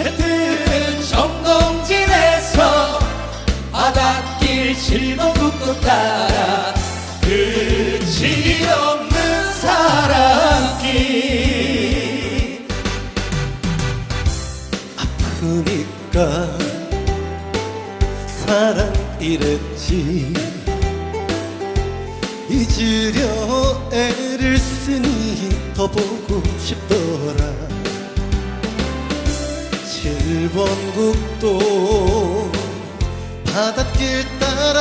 해뜨은 정동진에서 바닷길 실버북도 따라 그 끝이 없는 사랑길 아프니까 사랑 이랬지. 잊으려 애를 쓰니 더 보고 싶어. 7번 국도 바닷길 따라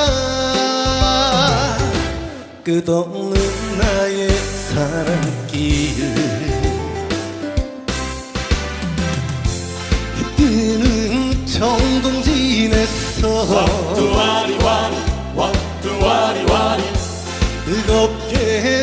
끝없는 나의 사랑길. 뜨는 정동진에서 두와리와리 와두와리와리. 뜨겁게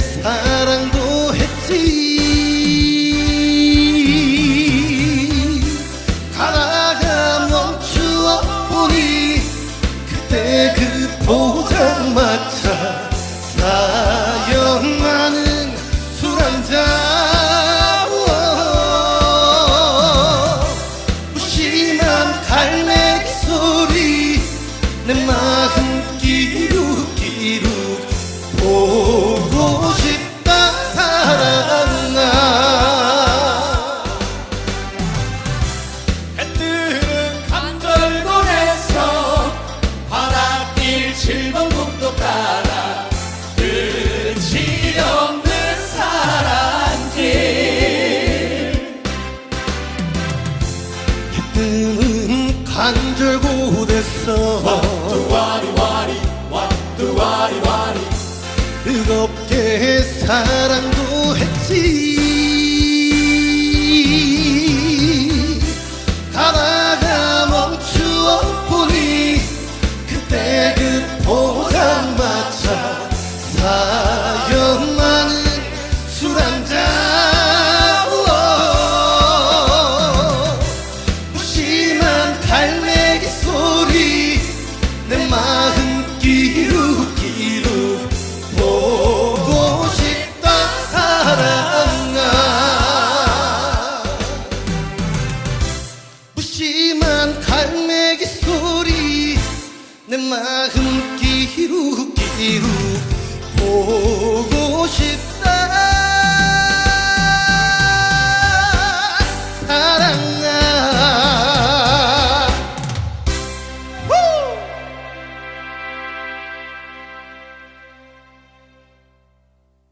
내 마음 기룩 기룩 보고 싶다 사랑아. 해 뜨는 감절곤에서 바닷길 7번 국도 따라 끝이 없는 사랑길. 뜨는 간절곶에서 뜨겁게 사랑도 했지? 가다가 멈추어 보니 그때 그 포장마차 사 마음 기루기루. 보고 싶어